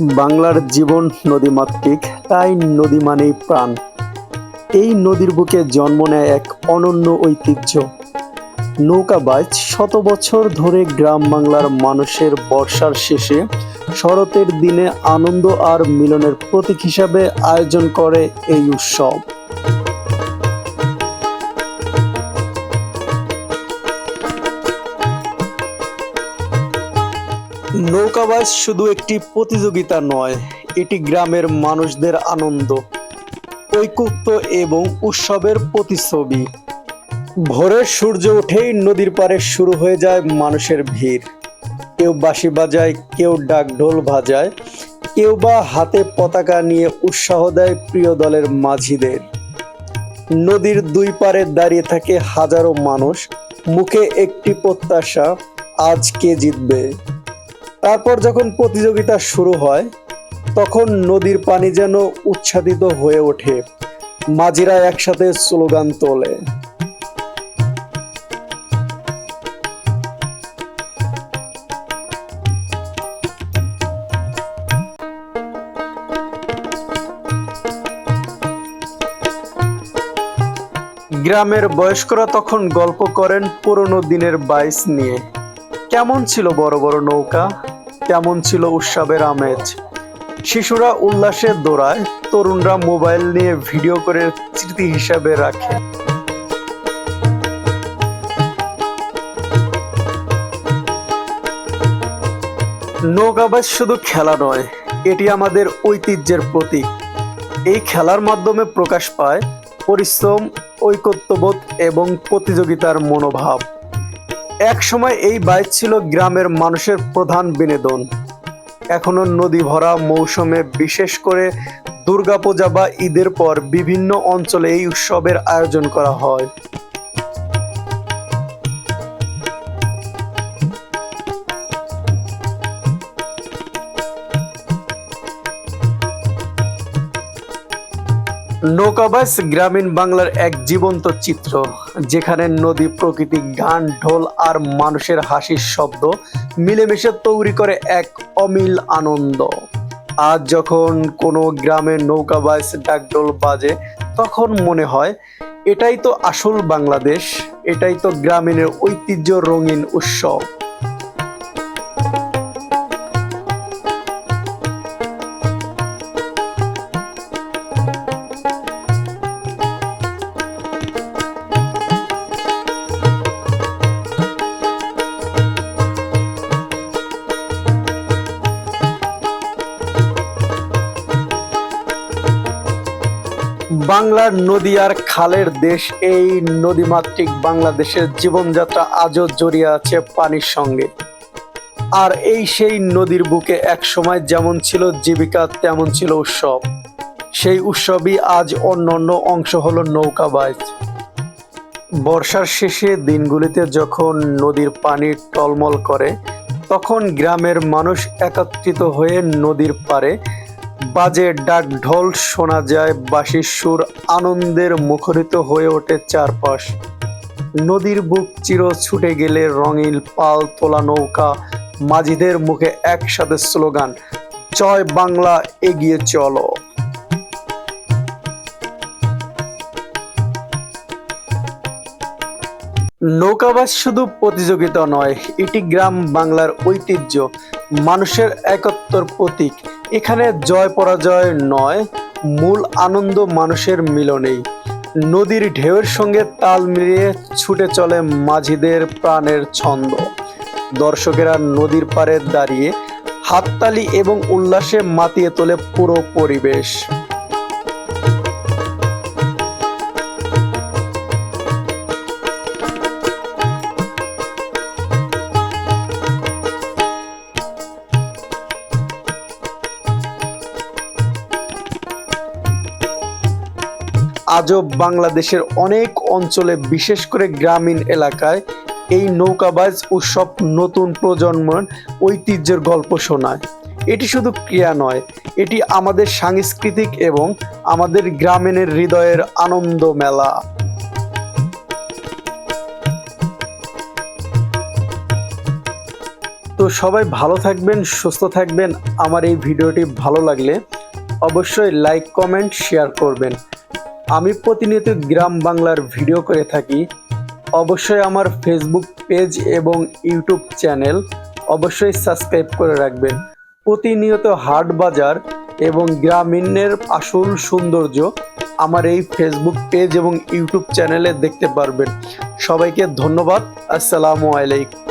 বাংলার জীবন নদীমাতৃক, তাই নদী মানেই প্রাণ। এই নদীর বুকে জন্ম নেয় এক অনন্য ঐতিহ্য। নৌকাবাজ শত বছর ধরে গ্রাম বাংলার মানুষের বর্ষার শেষে শরতের দিনে আনন্দ আর মিলনের প্রতীক হিসাবে আয়োজন করে এই উৎসব। নৌকাবাজ শুধু একটি প্রতিযোগিতা নয়, এটি গ্রামের মানুষদের আনন্দ ঐকত্য এবং উৎসবের প্রতিচ্ছবি। ভোরের সূর্য উঠেই নদীর পারে শুরু হয়ে যায় মানুষের ভিড়। কেউ বাঁশি বাজায়, কেউ ডাক ঢোল বাজায়, কেউ বা হাতে পতাকা নিয়ে উৎসাহ দেয় প্রিয় দলের মাঝিদের। নদীর দুই পারে দাঁড়িয়ে থাকে হাজারো মানুষ, মুখে একটি প্রত্যাশা, আজ কে জিতবে? তারপর যখন প্রতিযোগিতা শুরু হয়, তখন নদীর পানি যেন উচ্ছ্বাদিত হয়ে ওঠে। মাঝিরা একসাথে স্লোগান তোলে। গ্রামের বয়স্করা তখন গল্প করেন পুরনো দিনের বাইস নিয়ে। কেমন ছিল বড় বড় নৌকা? কেমন ছিল উৎসবের আমেজ? শিশুরা উল্লাসে দৌড়ায়, তরুণরা মোবাইল নিয়ে ভিডিও করে স্মৃতি হিসাবে রাখে। নৌকাবাজ শুধু খেলা নয়, এটি আমাদের ঐতিহ্যের প্রতীক। এই খেলার মাধ্যমে প্রকাশ পায় পরিশ্রম ঐকত্যবোধ এবং প্রতিযোগিতার মনোভাব। এক সময় এই বাইক ছিল গ্রামের মানুষের প্রধান বিনোদন। এখনও নদী ভরা মৌসুমে বিশেষ করে দুর্গাপূজা বা ঈদের পর বিভিন্ন অঞ্চলে এই উৎসবের আয়োজন করা হয়। নৌকাবাস গ্রামীণ বাংলার এক জীবন্ত চিত্র, যেখানে নদী প্রকৃতি, গান, ঢোল আর মানুষের হাসির শব্দ মিলেমিশে তৈরি করে এক অমিল আনন্দ। আজ যখন কোনো গ্রামে নৌকাবাস ডাকডোল বাজে, তখন মনে হয়, এটাই তো আসল বাংলাদেশ, এটাই তো গ্রামীণের ঐতিহ্য রঙিন উৎসব। বাংলার নদী আর খালের দেশ, এই নদীমাতৃক বাংলাদেশের জীবনযাত্রা আজও জড়িয়ে আছে পানির সঙ্গে। আর এই সেই নদীর বুকে এক সময় যেমন ছিল জীবিকা, তেমন ছিল উৎসব। সেই উৎসবই আজ অন্য অন্য অংশ হলো নৌকাবাজ বর্ষার শেষে দিনগুলিতে যখন নদীর পানি টলমল করে, তখন গ্রামের মানুষ একত্রিত হয়ে নদীর পাড়ে বাজে ডাক ঢোল শোনা যায়, বাঁশির সুর আনন্দের মুখরিত হয়ে ওঠে চারপাশ। নদীর বুক চির ছুটে গেলে রঙিন পাল তোলা নৌকা, মাঝিদের মুখে একসাথে স্লোগান, জয় বাংলা, এগিয়ে চলো। নৌকাবাস শুধু প্রতিযোগিতা নয়, এটি গ্রাম বাংলার ঐতিহ্য, মানুষের একত্বর প্রতীক। এখানে জয় পরাজয় নয়, মূল আনন্দ মানুষের মিলনেই। নদীর ঢেউয়ের সঙ্গে তাল মিলিয়ে ছুটে চলে মাঝিদের প্রাণের ছন্দ। দর্শকেরা নদীর পাড়ে দাঁড়িয়ে হাততালি এবং উল্লাসে মাতিয়ে তোলে পুরো পরিবেশ। আজও বাংলাদেশের অনেক অঞ্চলে, বিশেষ করে গ্রামীণ এলাকায়, এই নৌকাবাজ উৎসব নতুন প্রজন্মের ঐতিহ্যের গল্প শোনায়। এটি শুধু ক্রিয়া নয়, এটি আমাদের সাংস্কৃতিক এবং আমাদের গ্রামীণের হৃদয়ের আনন্দ মেলা। তো সবাই ভালো থাকবেন, সুস্থ থাকবেন। আমার এই ভিডিওটি ভালো লাগলে অবশ্যই লাইক কমেন্ট শেয়ার করবেন। আমি প্রতিনিয়ত গ্রাম বাংলার ভিডিও করে থাকি। অবশ্যই আমার ফেসবুক পেজ এবং ইউটিউব চ্যানেল অবশ্যই সাবস্ক্রাইব করে রাখবেন। প্রতিনিয়ত হাট বাজার এবং গ্রামীণের আসল সৌন্দর্য আমার এই ফেসবুক পেজ এবং ইউটিউব চ্যানেলে দেখতে পারবেন। সবাইকে ধন্যবাদ। আসসালামু আলাইকুম।